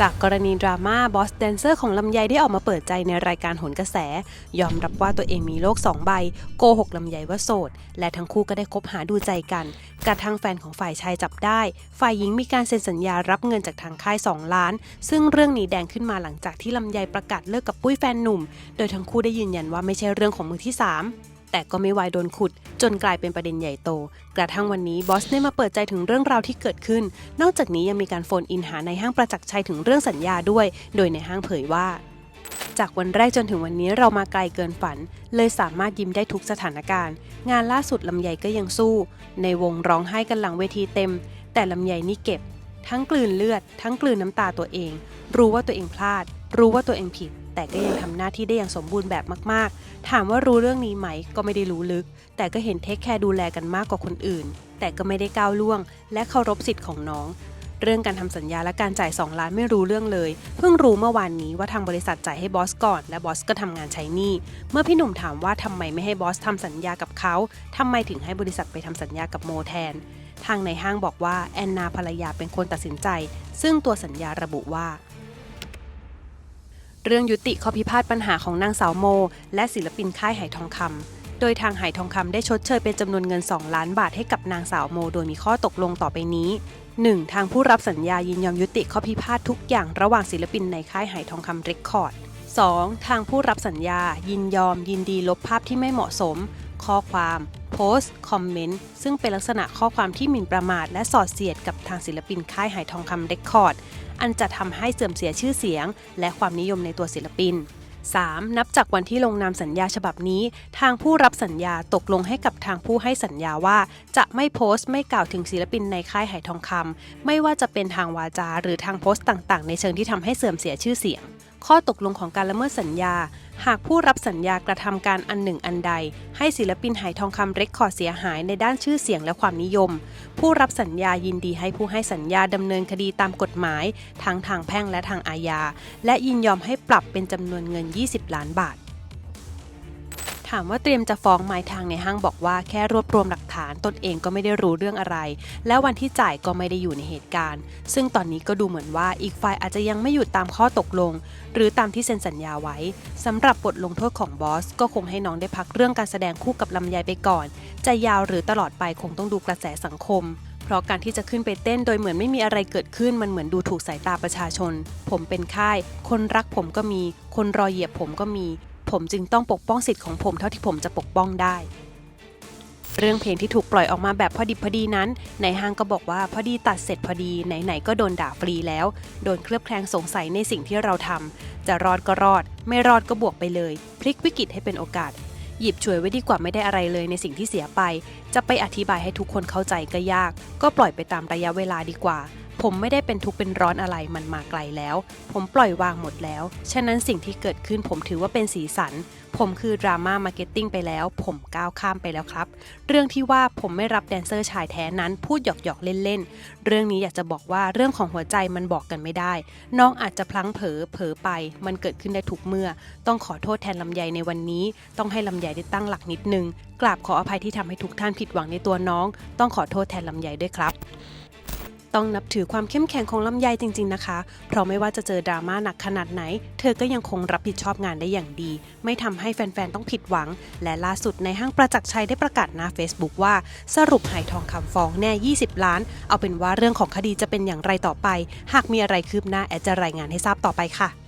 จากกรณีดราม่าบอสแดนเซอร์ของลำไยได้ออกมาเปิดใจในรายการโหนกระแส ยอมรับว่าตัวเองมีโลกสองใบ โกหกลำไยว่าโสด และทั้งคู่ก็ได้คบหาดูใจกัน กระทั่งแฟนของฝ่ายชายจับได้ ฝ่ายหญิงมีการเซ็นสัญญารับเงินจากทางค่าย 2 ล้าน ซึ่งเรื่องนี้แดงขึ้นมาหลังจากที่ลำไยประกาศเลิกกับปุ้ยแฟนหนุ่ม โดยทั้งคู่ได้ยืนยันว่าไม่ใช่เรื่องของมือที่สาม แต่ก็ไม่วายโดนขุด จนกลายเป็นประเด็นใหญ่โต กระทั่งวันนี้บอสได้มาเปิดใจถึงเรื่องราวที่เกิดขึ้น นอกจากนี้ยังมีการโฟนอินหาในห้างประจักษ์ชัยถึงเรื่องสัญญาด้วย โดยในห้างเผยว่าจากวันแรกจนถึงวันนี้เรามาไกลเกินฝัน เลยสามารถยิ้มได้ทุกสถานการณ์ งานล่าสุดลำไยก็ยังสู้ ในวงร้องไห้กันหลังเวทีเต็ม แต่ลำไยนี่เก็บ ทั้งกลืนเลือด ทั้งกลืนน้ำตาตัวเอง รู้ว่าตัวเองพลาด รู้ว่าตัวเองผิด แต่ก็ยังทำหน้าที่ได้อย่างสมบูรณ์แบบมาก ๆ ถามว่ารู้เรื่องนี้ไหมก็ไม่ได้รู้ลึก แต่ก็เห็นเทคแคร์ดูแลกันมากกว่าคนอื่น แต่ก็ไม่ได้ก้าวล่วง และเคารพสิทธิ์ของน้อง เรื่องการทำสัญญาและการจ่าย 2 ล้านไม่รู้เรื่องเลย เพิ่งรู้เมื่อวานนี้ว่าทางบริษัทจ่ายให้บอสก่อน และบอสก็ทำงานใช้หนี้เมื่อพี่หนุ่มถามว่าทำไมไม่ให้บอสทำสัญญากับเขาทำไมถึงให้บริษัทไปทำสัญญากับโมแทนทางในห้างบอกว่าแอนนาภรรยาเป็นคนตัดสินใจ ซึ่งตัวสัญญาระบุว่า เรื่องยุติข้อพิพาทปัญหาของนางสาวโม และศิลปินค่ายไหทองคำ โดยทางไหทองคำได้ชดเชยเป็นจำนวนเงิน 2 ล้านบาทให้กับนางสาวโม โดยมีข้อตกลงต่อไปนี้ 1. ทางผู้รับสัญญายินยอมยุติข้อพิพาททุกอย่างระหว่างศิลปินในค่ายไหทองคำเรคคอร์ด 2. ทางผู้รับสัญญายินยอมยินดีลบภาพที่ไม่เหมาะสม ข้อความ โพสต์ คอมเมนต์ ซึ่งเป็นลักษณะข้อความที่หมิ่นประมาท และสอดเสียดกับทางศิลปินค่ายไหทองคำเรคคอร์ด อันจะทำให้เสื่อมเสียชื่อเสียง และความนิยมในตัวศิลปิน 3. นับจากวันที่ลงนามสัญญาฉบับนี้ ทางผู้รับสัญญาตกลงให้กับทางผู้ให้สัญญาว่า จะไม่โพสต์ไม่กล่าวถึงศิลปินในค่ายไหทองคำไม่ว่าจะเป็นทางวาจา หรือทางโพสต์ต่าง ๆ ในเชิงที่ทำให้เสื่อมเสียชื่อเสียง ข้อตกลงของการละเมิดสัญญา หากผู้รับสัญญากระทำการอันหนึ่งอันใด ให้ศิลปินไหทองคำเรคคอร์ดเสียหายในด้านชื่อเสียงและความนิยม ผู้รับสัญญายินดีให้ผู้ให้สัญญาดำเนินคดีตามกฎหมาย ทั้งทางแพ่งและทางอาญา และยินยอมให้ปรับเป็นจำนวนเงิน 20 ล้านบาท ถามว่าเตรียมจะฟ้องไหมทางในห้างบอกว่าแค่รวบรวมหลัก ฐานตนเองก็ไม่ได้รู้เรื่องอะไร และวันที่จ่ายก็ไม่ได้อยู่ในเหตุการณ์ ซึ่งตอนนี้ก็ดูเหมือนว่าอีกฝ่ายอาจจะยังไม่อยู่ตามข้อตกลง หรือตามที่เซ็นสัญญาไว้สำหรับบทลงโทษของบอสก็คงให้น้องได้พักเรื่องการแสดงคู่กับลำไยไปก่อน จะยาวหรือตลอดไปคงต้องดูกระแสสังคมเพราะการที่จะขึ้นไปเต้นโดยเหมือนไม่มีอะไรเกิดขึ้นมันเหมือนดูถูกสายตาประชาชน ผมเป็นค่าย คนรักผมก็มี คนรอเหยียบผมก็มี ผมจึงต้องปกป้องสิทธิ์ของผมเท่าที่ผมจะปกป้องได้ เรื่องเพลงที่ถูกปล่อยออกมาแบบพอดิบพอดีนั้น ในห้างก็บอกว่าพอดีตัดเสร็จพอดีไหนๆก็โดนด่าฟรีแล้ว โดนเคลือบแคลงสงสัยในสิ่งที่เราทำจะรอดก็รอด ไม่รอดก็บวกไปเลย พลิกวิกฤตให้เป็นโอกาส หยิบช่วยไว้ดีกว่าไม่ได้อะไรเลยในสิ่งที่เสียไป จะไปอธิบายให้ทุกคนเข้าใจก็ยาก ก็ปล่อยไปตามระยะเวลาดีกว่า ผมไม่ได้เป็นทุกข์เป็นร้อนอะไรมันมาไกลแล้ว ผมปล่อยวางหมดแล้ว ฉะนั้นสิ่งที่เกิดขึ้นผมถือว่าเป็นสีสัน ผมคือดราม่ามาร์เก็ตติ้งไปแล้ว ผมก้าวข้ามไปแล้วครับ เรื่องที่ว่าผมไม่รับแดนเซอร์ชายแท้นั้นพูดหยอกๆเล่นๆ เรื่องนี้อยากจะบอกว่าเรื่องของหัวใจมันบอกกันไม่ได้ น้องอาจจะพลั้งเผลอเผลอไป มันเกิดขึ้นได้ทุกเมื่อ ต้องขอโทษแทนลำไยในวันนี้ ต้องให้ลำไยได้ตั้งหลักนิดนึงกราบขออภัยที่ทำให้ทุกท่านผิดหวังในตัวน้อง ต้องขอโทษแทนลำไยด้วยครับ ต้องนับถือความเข้มแข็งของลำไยจริง ๆนะคะ เพราะไม่ว่าจะเจอดราม่าหนักขนาดไหน เธอก็ยังคงรับผิดชอบงานได้อย่างดี ไม่ทำให้แฟนๆ ต้องผิดหวัง และล่าสุดในห้างประจักษ์ชัยได้ประกาศหน้า Facebook ว่า สรุปหายทองคำฟ้องแน่ 20 ล้าน เอาเป็นว่าเรื่องของคดีจะเป็นอย่างไรต่อไป หากมีอะไรคืบหน้าแอดจะรายงานให้ทราบต่อไปค่ะ